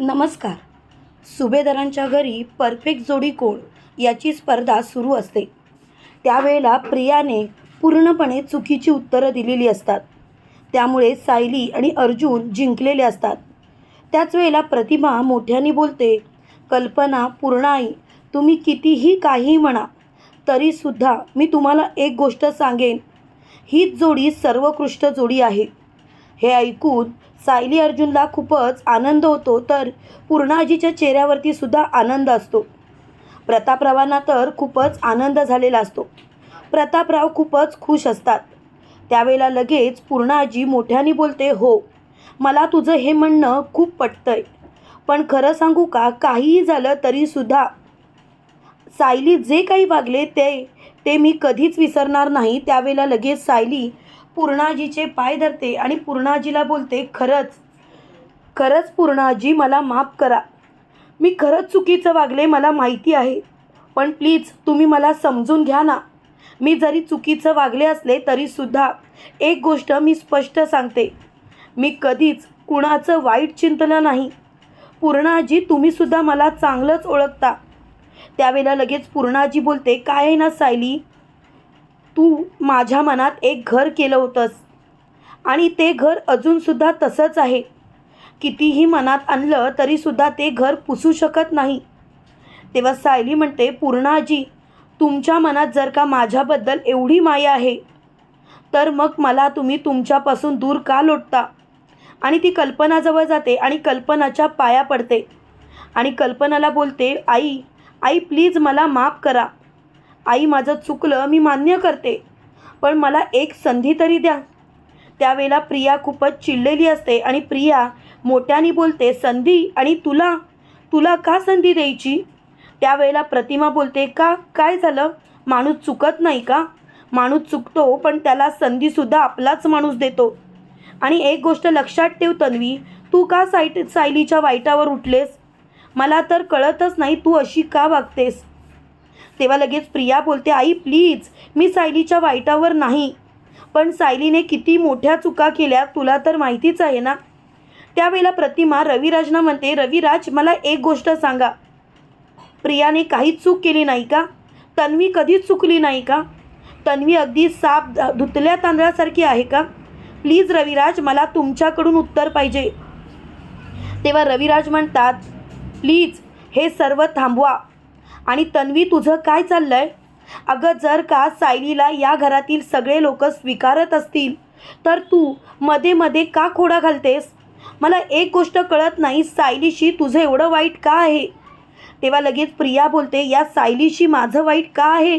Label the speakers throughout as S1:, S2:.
S1: नमस्कार. सुभेदारांच्या घरी परफेक्ट जोडी कोण? याची स्पर्धा सुरू असते. त्यावेळेला प्रियाने पूर्णपणे चुकीची उत्तरं दिलेली असतात. त्यामुळे सायली आणि अर्जुन जिंकलेले असतात. त्याच वेळेला प्रतिभा मोठ्याने बोलते कल्पना पूर्णाई तुम्ही कितीही काही म्हणा तरीसुद्धा मी तुम्हाला एक गोष्ट सांगेन. हीच जोडी सर्वोत्कृष्ट जोडी आहे. हे ऐकून सायली अर्जुनला खूपच आनंद होतो तर पूर्णाजीच्या चेहऱ्यावरती सुद्धा आनंद असतो. प्रतापरावांना तर खूपच आनंद झालेला असतो. प्रतापराव खूपच खुश असतात. त्यावेळेला लगेच पूर्णाजी मोठ्याने बोलते हो मला तुझं हे म्हणणं खूप पटतंय. पण खरं सांगू का काहीही झालं तरीसुद्धा सायली जे काही वागले ते ते मी कधीच विसरणार नाही. त्यावेळेला लगेच सायली पूर्णाजीचे पाय धरते आणि पूर्णाजीला बोलते खरंच खरंच पूर्णाजी मला माफ करा. मी खरंच चुकीचं वागले मला माहिती आहे. पण प्लीज तुम्ही मला समजून घ्या ना. मी जरी चुकीचं वागले असले तरीसुद्धा एक गोष्ट मी स्पष्ट सांगते. मी कधीच कुणाचं वाईट चिंतलं नाही. पूर्णाजी तुम्हीसुद्धा मला चांगलंच ओळखता. त्यावेळेला लगेच पूर्णाजी बोलते काय आहे ना सायली? तू माझ्या मनात एक घर केलं होतंस. आणि ते घर अजूनसुद्धा तसंच आहे. कितीही मनात आणलं तरीसुद्धा ते घर पुसू शकत नाही. तेव्हा सायली म्हणते पूर्णाजी तुमच्या मनात जर का माझ्याबद्दल एवढी माया आहे तर मग मला तुम्ही तुमच्यापासून दूर का लोटता? आणि ती कल्पनाजवळ जाते आणि कल्पनाच्या पाया पडते. आणि कल्पनाला बोलते आई आई प्लीज मला माफ करा. आई माझं चुकलं मी मान्य करते. पण मला एक संधी तरी द्या. त्यावेळेला प्रिया खूपच चिडलेली असते आणि प्रिया मोठ्याने बोलते संधी? आणि तुला? तुला का संधी द्यायची? त्यावेळेला प्रतिमा बोलते का? काय झालं? माणूस चुकत नाही का? माणूस चुकतो पण त्याला संधीसुद्धा आपलाच माणूस देतो. आणि एक गोष्ट लक्षात ठेव तन्वी तू का साईट सायलीच्या वाईटावर उठलेस? मला तर कळतच नाही तू अशी का वागतेस? तेव्हा लगेच प्रिया बोलते आई प्लीज मी सायलीच्या वाईटावर नाही. पण सायलीने किती मोठ्या चुका केल्या तुला तर माहितीच आहे ना? त्यावेळेला प्रतिमा रविराजना म्हणते रविराज मला एक गोष्ट सांगा. प्रियाने काहीच चूक केली नाही का? तन्वी कधीच चुकली नाही का? तन्वी अगदी साप ध- धुतल्या तांदळासारखी आहे का? प्लीज रविराज मला तुमच्याकडून उत्तर पाहिजे. तेव्हा रविराज म्हणतात प्लीज हे सर्व थांबवा. आणि तन्वी तुझं काय चाललंय? अगं जर का सायलीला या घरातील सगळे लोक स्वीकारत असतील तर तू मध्ये मध्ये का खोडा घालतेस? मला एक गोष्ट कळत नाही सायलीशी तुझं एवढं वाईट का आहे? तेव्हा लगेच प्रिया बोलते या सायलीशी माझं वाईट का आहे?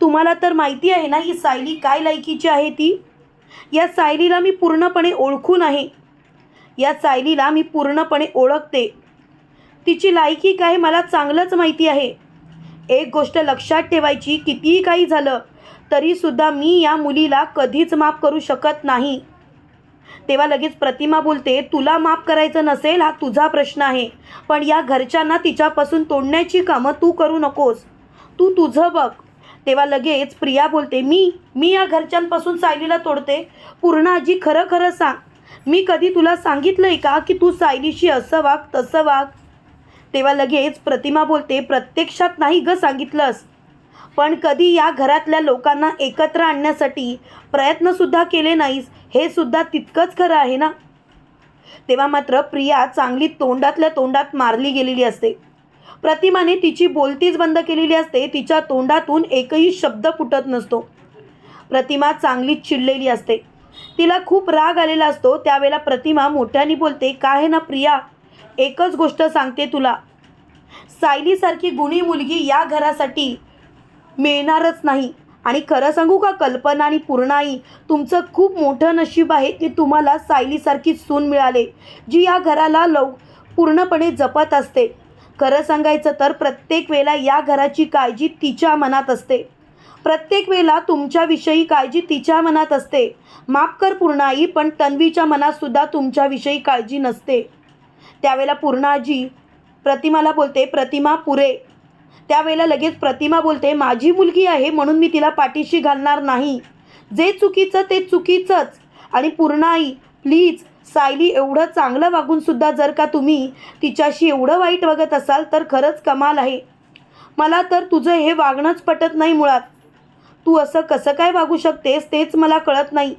S1: तुम्हाला तर माहिती आहे ना ही सायली काय लायकीची आहे ती? या सायलीला मी पूर्णपणे ओळखून आहे या सायलीला मी पूर्णपणे ओळखते. तिची लायकी काय मला चांगलंच माहिती आहे. एक गोष्ट लक्षात ठेवायची कितीही काही झालं तरीसुद्धा मी या मुलीला कधीच माफ करू शकत नाही. तेव्हा लगेच प्रतिमा बोलते तुला माफ करायचं नसेल हा तुझा प्रश्न आहे पण या घरच्यांना तिच्यापासून तोडण्याची कामं तू करू नकोस. तू तुझं बघ. तेव्हा लगेच प्रिया बोलते मी मी या घरच्यांपासून सायलीला तोडते. पूर्ण आजी खरं खरं सांग. मी कधी तुला सांगितलंय का की तू सायलीशी असं वाग तसं वाग? तेव्हा लगेच प्रतिमा बोलते प्रत्यक्षात नाही ग सांगितलंस. पण कधी या घरातल्या लोकांना एकत्र आणण्यासाठी प्रयत्नसुद्धा केले नाहीस हे सुद्धा तितकंच खरं आहे ना? तेव्हा मात्र प्रिया चांगली तोंडातल्या तोंडात मारली गेलेली असते. प्रतिमाने तिची बोलतीच बंद केलेली असते तिच्या तोंडातून एकही शब्द फुटत नसतो. प्रतिमा चांगलीच चिडलेली असते. तिला खूप राग आलेला असतो त्यावेळेला प्रतिमा मोठ्याने बोलते काय आहे ना प्रिया? एकच गोष्ट सांगते तुला. सायलीसारखी गुणी मुलगी या घरासाठी मिळणारच नाही. आणि खरं सांगू का कल्पना आणि पूर्णाई तुमचं खूप मोठं नशीब आहे की तुम्हाला सायलीसारखी सून मिळाले जी या घराला लव पूर्णपणे जपत असते. खरं सांगायचं तर प्रत्येक वेळेला या घराची काळजी तिच्या मनात असते. प्रत्येक वेळेला तुमच्याविषयी काळजी तिच्या मनात असते. माफ कर पूर्णाई पण तन्वीच्या मनात सुद्धा तुमच्याविषयी काळजी नसते. त्यावेळेला पूर्णाजी प्रतिमाला बोलते प्रतिमा पुरे. त्यावेळेला लगेच प्रतिमा बोलते माझी मुलगी आहे म्हणून मी तिला पाठीशी घालणार नाही. जे चुकीचं ते चुकीचंच. आणि पूर्णाई प्लीज सायली एवढं चांगलं वागूनसुद्धा जर का तुम्ही तिच्याशी एवढं वाईट वागत असाल तर खरंच कमाल आहे. मला तर तुझं हे वागणंच पटत नाही मुळात. तू असं कसं काय वागू शकतेस तेच मला कळत नाही.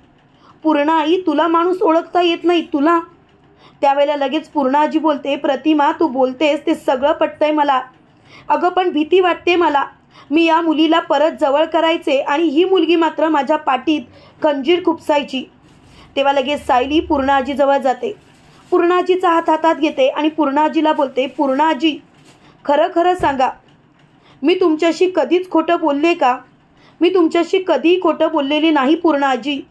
S1: पूर्णाई आई तुला माणूस ओळखता येत नाही तुला त्यावेळेला लगेच पूर्णाजी बोलते प्रतिमा तू बोलतेस ते सगळं पटतंय मला. अगं पण भीती वाटते मला. मी या मुलीला परत जवळ करायचे आणि ही मुलगी मात्र माझ्या पाठीत खंजीर खुपसायची. तेव्हा लगेच सायली पूर्णाजीजवळ जाते. पूर्णाजीचा हात हातात घेते आणि पूर्णाजीला बोलते पूर्णाजी खरं खरं सांगा. मी तुमच्याशी कधीच खोटं बोलले का? मी तुमच्याशी कधीही खोटं बोललेली नाही पूर्णाजी.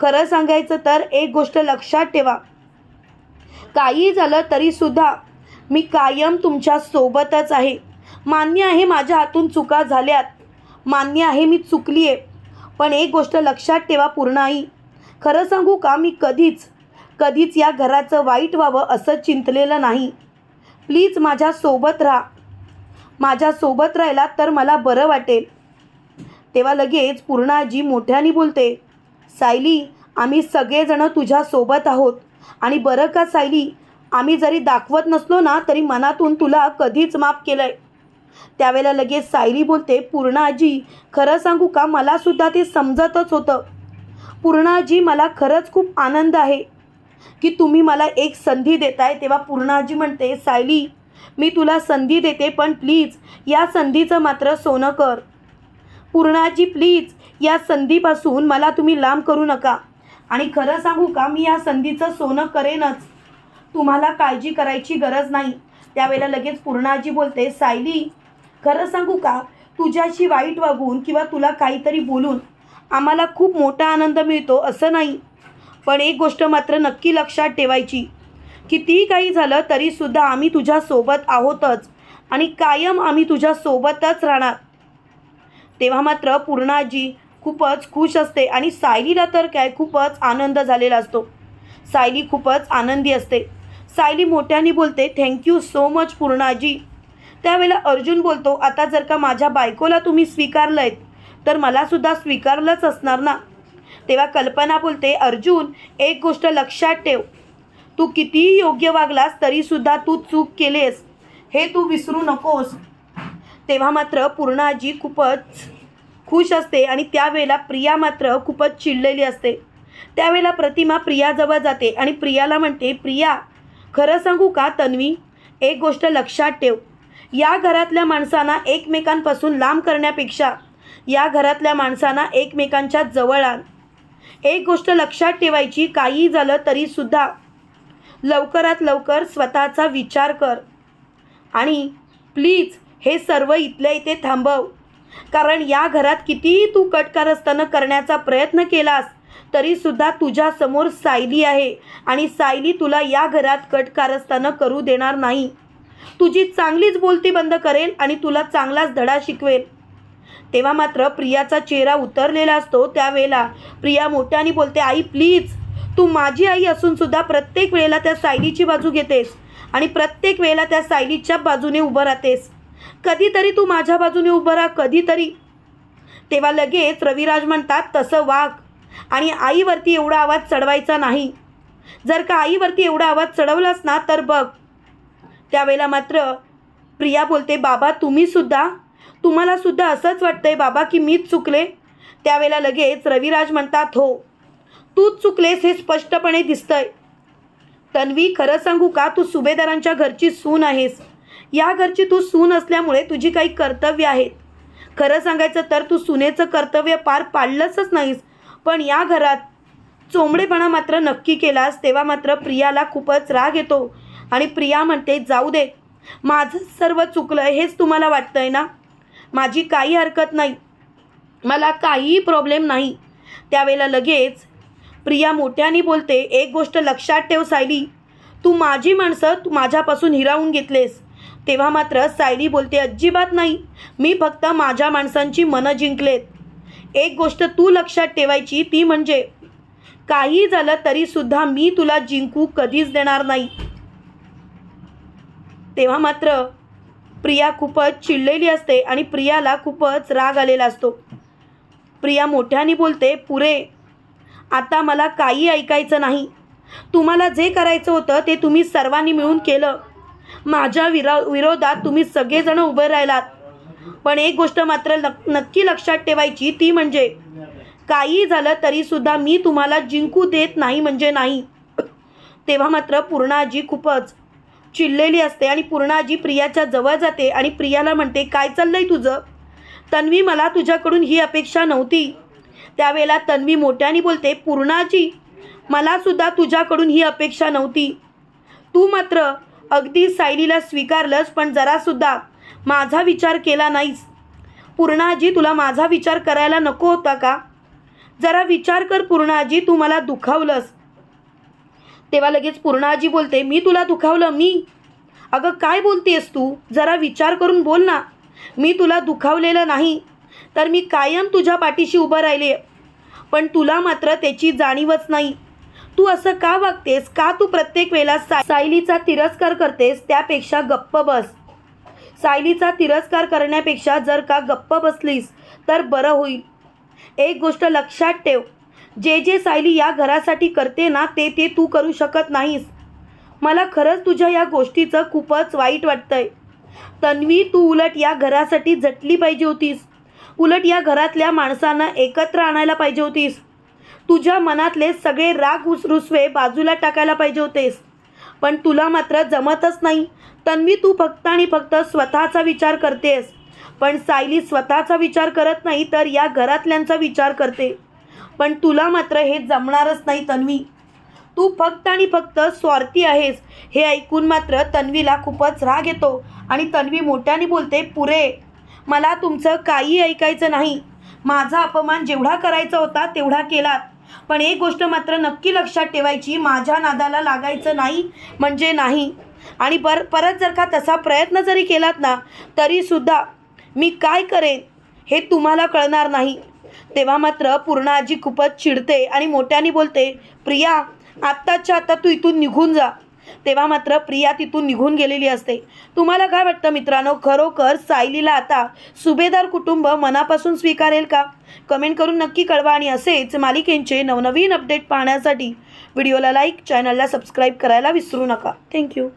S1: खरं सांगायचं तर एक गोष्ट लक्षात ठेवा. काही झालं तरीसुद्धा मी कायम तुमच्या सोबतच आहे. मान्य आहे माझ्या हातून चुका झाल्यात. मान्य आहे मी चुकली आहे पण एक गोष्ट लक्षात ठेवा पूर्ण आई. खरं सांगू का मी कधीच कधीच या घराचं वाईट व्हावं असं चिंतलेलं नाही. प्लीज माझ्यासोबत राहा. माझ्यासोबत राहिला तर मला बरं वाटेल. तेव्हा लगेच पूर्णाजी मोठ्याने बोलते सायली आम्ही सगळेजणं तुझ्यासोबत आहोत. आणि बरं का सायली आम्ही जरी दाखवत नसलो ना तरी मनातून तुला कधीच माफ केलं आहे त्यावेळेला लगेच सायली बोलते पूर्णाजी खरं सांगू का? मलासुद्धा ते समजतच होतं. पूर्णाजी मला खरंच खूप आनंद आहे की तुम्ही मला एक संधी देताय. तेव्हा पूर्णाजी म्हणते सायली मी तुला संधी देते पण प्लीज या संधीचं मात्र सोनं कर. पूर्णाजी प्लीज या संधीपासून मला तुम्ही लांब करू नका. आणि खरं सांगू का मी या संधीचं सोनं करेनच. तुम्हाला काळजी करायची गरज नाही. त्यावेळेला लगेच पूर्णाजी बोलते सायली खरं सांगू का तुझ्याशी वाईट वागून किंवा तुला काहीतरी बोलून आम्हाला खूप मोठा आनंद मिळतो असं नाही. पण एक गोष्ट मात्र नक्की लक्षात ठेवायची. कितीही काही झालं तरीसुद्धा आम्ही तुझ्यासोबत आहोतच आणि कायम आम्ही तुझ्यासोबतच राहणार. तेव्हा मात्र पूर्णाजी खूपच खुश असते आणि सायलीला तर काय खूपच आनंद झालेला असतो. सायली खूपच आनंदी असते. सायली मोठ्याने बोलते थँक्यू सो मच पूर्णाजी. त्यावेळेला अर्जुन बोलतो आता जर का माझ्या बायकोला तुम्ही स्वीकारलं आहेत तर मलासुद्धा स्वीकारलंच असणार ना? तेव्हा कल्पना बोलते अर्जुन एक गोष्ट लक्षात ठेव. तू कितीही योग्य वागलास तरीसुद्धा तू चूक केलेस. हे तू विसरू नकोस. तेव्हा मात्र पूर्णाजी खूपच खुश असते आणि त्यावेळेला प्रिया मात्र खूपच चिडलेली असते. त्यावेळेला प्रतिमा प्रियाजवळ जाते आणि प्रियाला म्हणते प्रिया खरं सांगू का तन्वी? एक गोष्ट लक्षात ठेव. या घरातल्या माणसांना एकमेकांपासून लांब करण्यापेक्षा या घरातल्या माणसांना एकमेकांच्या जवळ आण. एक गोष्ट लक्षात ठेवायची काही झालं तरीसुद्धा लवकरात लवकर स्वतःचा विचार कर. आणि प्लीज हे सर्व इथल्या इथे थांबव. कारण या घरात कितीही तू कटकारस्थानं करण्याचा प्रयत्न केलास तरीसुद्धा तुझ्यासमोर सायली आहे आणि सायली तुला या घरात कटकारस्थानं करू देणार नाही. तुझी चांगलीच बोलती बंद करेल आणि तुला चांगलाच धडा शिकवेल. तेव्हा मात्र प्रियाचा चेहरा उतरलेला असतो त्यावेळेला प्रिया मोठ्याने बोलते आई प्लीज तू माझी आई असून सुद्धा प्रत्येक वेळेला त्या सायलीची बाजू घेतेस आणि प्रत्येक वेळेला त्या सायलीच्या बाजूने उभं राहतेस. कधीतरी तू माझ्या बाजूने उभं राहा कधीतरी. तेव्हा लगेच रविराज म्हणतात तसं वाघ आणि आईवरती एवढा आवाज चढवायचा नाही. जर का आईवरती एवढा आवाज चढवलास ना तर बघ. त्यावेळेला मात्र प्रिया बोलते बाबा तुम्हीसुद्धा तुम्हालासुद्धा असंच वाटतंय बाबा की मीच चुकले? त्यावेळेला लगेच रविराज म्हणतात हो तूच चुकलेस हे स्पष्टपणे दिसतंय. तन्वी खरं सांगू का? तू सुभेदारांच्या घरची सून आहेस. या घरची तू सून असल्यामुळे तुझी काही कर्तव्य आहेत. खरं सांगायचं तर तू सुनेचं कर्तव्य पार पाडलंच नाहीस. पण या घरात चोंबडेपणा मात्र नक्की केलास तेव्हा मात्र प्रियाला खूपच राग येतो आणि प्रिया म्हणते जाऊ दे. माझं सर्व चुकलं हेच तुम्हाला वाटतंय ना? माझी काही हरकत नाही. मला काहीही प्रॉब्लेम नाही. त्यावेळेला लगेच प्रिया मोठ्याने बोलते एक गोष्ट लक्षात ठेव सायली. तू माझी माणसं तू माझ्यापासून हिरावून घेतलेस. तेव्हा मात्र सायली बोलते अजिबात नाही. मी फक्त माझ्या माणसांची मनं जिंकलेत. एक गोष्ट तू लक्षात ठेवायची ती म्हणजे काही झालं तरीसुद्धा मी तुला जिंकू कधीच देणार नाही. तेव्हा मात्र प्रिया खूपच चिडलेली असते आणि प्रियाला खूपच राग आलेला असतो. प्रिया मोठ्याने बोलते पुरे आता मला काही ऐकायचं नाही. तुम्हाला जे करायचं होतं ते तुम्ही सर्वांनी मिळून केलं. माझ्या विरा विरोधात तुम्ही सगळेजण उभे राहिलात. पण एक गोष्ट मात्र नक्की लक्षात ठेवायची ती म्हणजे काही झालं तरीसुद्धा मी तुम्हाला जिंकू देत नाही म्हणजे नाही. तेव्हा मात्र पूर्णाजी खूपच चिडलेली असते आणि पूर्णाजी प्रियाच्या जवळ जाते आणि प्रियाला म्हणते काय चाललंय तुझं? तन्वी मला तुझ्याकडून ही अपेक्षा नव्हती. त्यावेळेला तन्वी मोठ्याने बोलते पूर्णाजी मलासुद्धा तुझ्याकडून ही अपेक्षा नव्हती. तू मात्र अगदी सायलीला स्वीकारलंस पण जरासुद्धा माझा विचार केला नाहीस. पूर्णाजी तुला माझा विचार करायला नको होता का? जरा विचार कर पूर्णाजी तू मला दुखावलंस. तेव्हा लगेच पूर्णाजी बोलते मी तुला दुखावलं मी? अगं काय बोलतेस तू? जरा विचार करून बोल ना. मी तुला दुखावलेलं नाही तर मी कायम तुझ्या पाठीशी उभं राहिले. पण तुला मात्र त्याची जाणीवच नाही. तू असं का वागतेस? का तू प्रत्येक वेळेला सा सायलीचा तिरस्कार करतेस? त्यापेक्षा गप्प बस. सायलीचा तिरस्कार करण्यापेक्षा जर का गप्प बसलीस तर बरं होईल. एक गोष्ट लक्षात ठेव. जे जे सायली या घरासाठी करते ना ते ते तू करू शकत नाहीस. मला खरंच तुझ्या या गोष्टीचं खूपच वाईट वाटतंय. तन्वी तू उलट या घरासाठी झटली पाहिजे होतीस. उलट या घरातल्या माणसांना एकत्र आणायला पाहिजे होतीस. तुझ्या मनातले सगळे राग उस रुसवे बाजूला टाकायला पाहिजे होतेस. पण तुला मात्र जमतच नाही. तन्वी तू फक्त आणि फक्त स्वतःचा विचार करतेस. पण सायली स्वतःचा विचार करत नाही तर या घरातल्यांचा विचार करते. पण तुला मात्र हे जमणारच नाही तन्वी. तू फक्त आणि फक्त स्वार्थी आहेस हे ऐकून मात्र तन्वीला खूपच राग येतो. आणि तन्वी मोठ्याने बोलते पुरे मला तुमचं काही ऐकायचं नाही. माझा अपमान जेवढा करायचा होता तेवढा केलात. पण एक गोष्ट मात्र नक्की लक्षात ठेवायची माझ्या नादाला लागायचं नाही म्हणजे नाही. आणि पर परत जर का तसा प्रयत्न जरी केलात ना तरीसुद्धा मी काय करेन हे तुम्हाला कळणार नाही. तेव्हा मात्र पूर्ण आजी खूपच चिडते आणि मोठ्याने बोलते प्रिया आत्ताच्या आत्ता तू इथून निघून जा. तेव्हा मात्र प्रिया तिथून निघून गेलेली असते. तुम्हाला काय वाटतं मित्रांनो? खरोखर सायलीला आता सुभेदार कुटुंब मनापासून स्वीकारेल का? कमेंट करून नक्की कळवा आणि असेच मालिकेंचे नवनवीन अपडेट पाहण्यासाठी व्हिडिओला लाईक चॅनलला सबस्क्राईब करायला विसरू नका. थँक्यू.